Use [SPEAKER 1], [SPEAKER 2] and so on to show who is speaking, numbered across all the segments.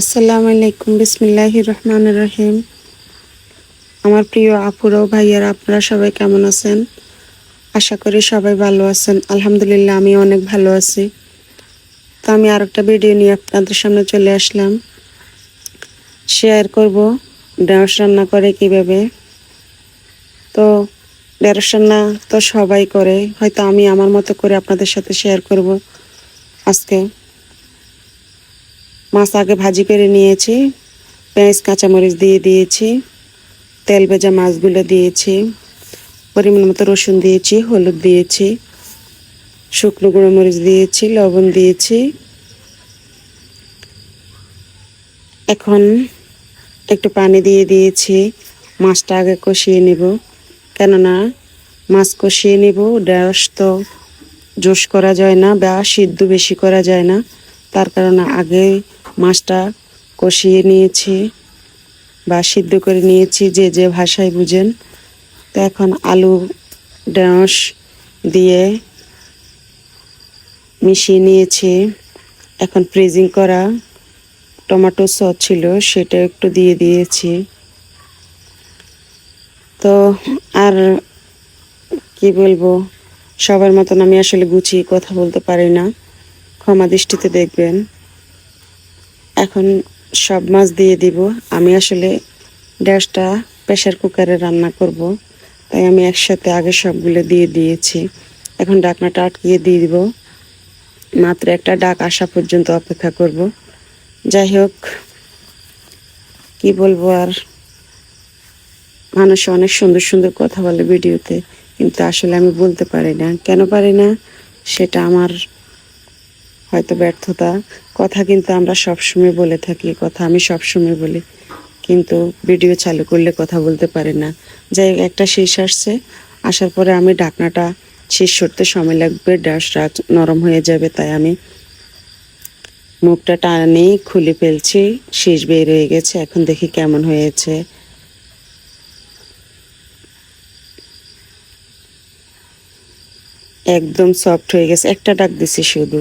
[SPEAKER 1] আসসালামু আলাইকুম বিসমিল্লাহ রহমান রহিম। আমার প্রিয় আপুরো ভাইয়ারা, আপনারা সবাই কেমন আছেন? আশা করি সবাই ভালো আছেন। আলহামদুলিল্লাহ, আমি অনেক ভালো আছি। তো আমি আর একটা ভিডিও নিয়ে আপনাদের সামনে চলে আসলাম। শেয়ার করব ঢেঁড়স রান্না করে কীভাবে। তো ঢেঁড়স রান্না তো সবাই করে, হয়তো আমি আমার মতো করে আপনাদের সাথে শেয়ার করব আজকে। মাছ আগে ভাজি করে নিয়েছি, পেঁয়াজ, কাঁচামরিচ দিয়ে দিয়েছি, তেল ভেজা মাছগুলো দিয়েছি, পরিমাণ মতো রসুন দিয়েছি, হলুদ দিয়েছি, শুকনো গুঁড়ো মরিচ দিয়েছি, লবণ দিয়েছি। এখন একটু পানি দিয়ে দিয়েছি, মাছটা আগে কষিয়ে নেব। কেননা মাছ কষিয়ে নেব ঢেঁড়স তো জোশ করা যায় না বা সিদ্ধ বেশি করা যায় না, তার কারণে আগে মাছটা কষিয়ে নিয়েছি বা সিদ্ধ করে নিয়েছি যে যে ভাষায় বুঝেন। তো এখন আলু ঢেঁড়স দিয়ে মিশিয়ে নিয়েছি। এখন ফ্রিজিং করা টমেটো সস ছিল সেটা একটু দিয়ে দিয়েছি। তো আর কি বলব, সবার মতন আমি আসলে গুছিয়ে কথা বলতে পারি না। ক্ষমা দৃষ্টিতে দেখবেন। এখন সব মাছ দিয়ে দিব। আমি আসলে গ্যাসটা প্রেশার কুকারে রান্না করব। তাই আমি একসাথে আগে সবগুলো দিয়ে দিয়েছি। এখন ডাকনাটা আটকিয়ে দিয়ে দিব। মাত্র একটা ডাক আসা পর্যন্ত অপেক্ষা করব। যাই হোক, কি বলব আর? মানুষ অনেক সুন্দর সুন্দর কথা বলে ভিডিওতে, কিন্তু আসলে আমি বলতে পারি না। কেন পারি না? সেটা আমার হয়তো ব্যর্থতা। কথা কিন্তু আমরা সবসময় বলে থাকি, কথা আমি সবসময় বলি। কিন্তু ভিডিও চালু করলে কথা বলতে পারি না। যাই একটা শেষ আসছে। আসার পরে আমি ঢাকনাটা শেষ করতে সময় লাগবে ডাসটা নরম হয়ে যাবে, তাই আমি মুখটা টানে খুলে ফেলছি। শেষ বের হয়ে গেছে, এখন দেখি কেমন হয়েছে। একদম সফট হয়ে গেছে। একটা ডাক দিছি শুধু।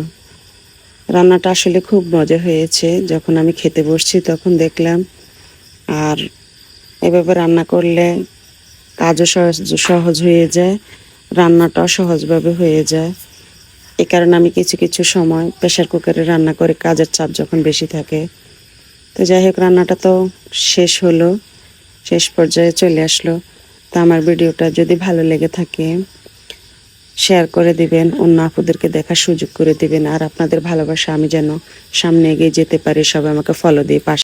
[SPEAKER 1] রান্নাটা আসলে খুব মজা হয়েছে। যখন আমি খেতে বসছি তখন দেখলাম, আর এভাবে রান্না করলে কাজও সহজ সহজ হয়ে যায়, রান্নাটাও সহজভাবে হয়ে যায়। এ কারণে আমি কিছু কিছু সময় প্রেশার কুকারে রান্না করে কাজের চাপ যখন বেশি থাকে। তো যাই হোক, রান্নাটা তো শেষ হলো, শেষ পর্যায়ে চলে আসলো। তো আমার ভিডিওটা যদি ভালো লেগে থাকে শেয়ার করে দিবেন, অন্য আপুদেরকে দেখার সুযোগ করে দিবেন, আর আপনাদের ভালোবাসা আমি যেন সামনে এগিয়ে যেতে পারি, সবাই আমাকে ফলো দিয়ে পাশে